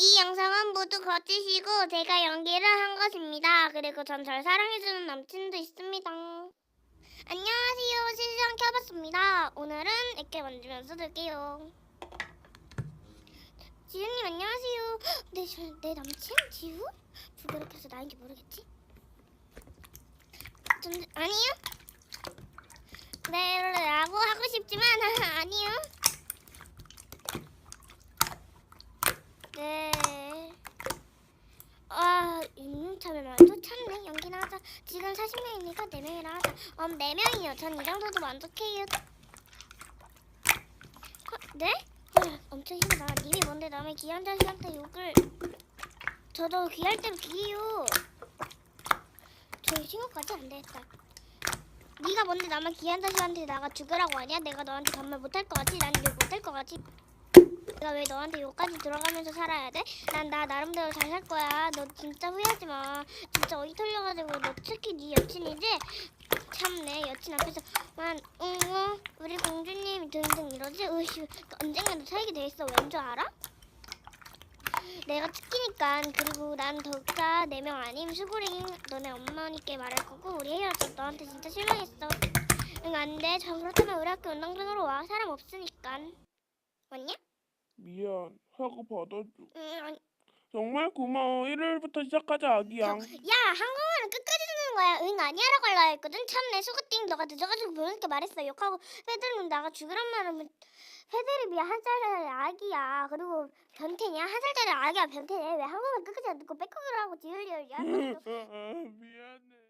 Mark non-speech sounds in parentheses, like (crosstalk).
이 영상은 모두 거치시고 제가 연기를 한 것입니다. 그리고 전 절 사랑해주는 남친도 있습니다. 안녕하세요. 실시간 켜봤습니다. 오늘은 이렇게 만들면서 들게요. 지우님 안녕하세요. 내, 저- 내 남친 지우? 불교를 켜서 나인지 모르겠지? 전, 아니요. 네, 라고 하고 싶지만 (laughs) 아니요. 40명 연기나 하자. 지금 40명이니까 4명이나 하자. 음, 4명이요. 전 이 정도도 만족해요. 어, 네? 헐, 엄청 힘들다. 님이 뭔데 남의 귀한 자식한테 욕을. 저도 귀할 땐 귀요. 저희 신고까지 안 되겠다. 네가 뭔데 나만 귀한 자식한테 나가 죽으라고 하냐? 내가 너한테 반말 못할 것 같지? 난 욕 못할 것 같지? 내가 왜 너한테 욕까지 들어가면서 살아야 돼? 난 나 나름대로 잘 살 거야. 너 진짜 후회하지 마. 진짜 어이 털려가지고 너 특히 네 여친이지? 참 내 여친 앞에서만 응응 우리 공주님 등등 이러지? 으씨 언젠가 너 살게 돼 있어. 왠 줄 알아? 내가 특기니까 그리고 난 덕자 네 명 아님 수구링 너네 어머니께 말할 거고 우리 헤어져 너한테 진짜 실망했어. 응 안돼. 전 그렇다면 우리 학교 운동장으로 와. 사람 없으니까. 왔냐? 미안, 사고 받아줘. 응 아니. 정말 고마워. 일요일부터 시작하자, 아기야. 야 한국말은 끝까지 듣는 거야 응 아니야라고 하려 했거든 참내 소개팅 너가 늦어가지고 모르니까 말했어 욕하고 패드는 나가 죽으란 말하면 패드립이야 한 살짜리 아기야 그리고 변태냐 한 살짜리 아기야 변태네 왜 한국말 끝까지 안 듣고 백허그를 하고 지을리얼이야 (laughs) 미안해.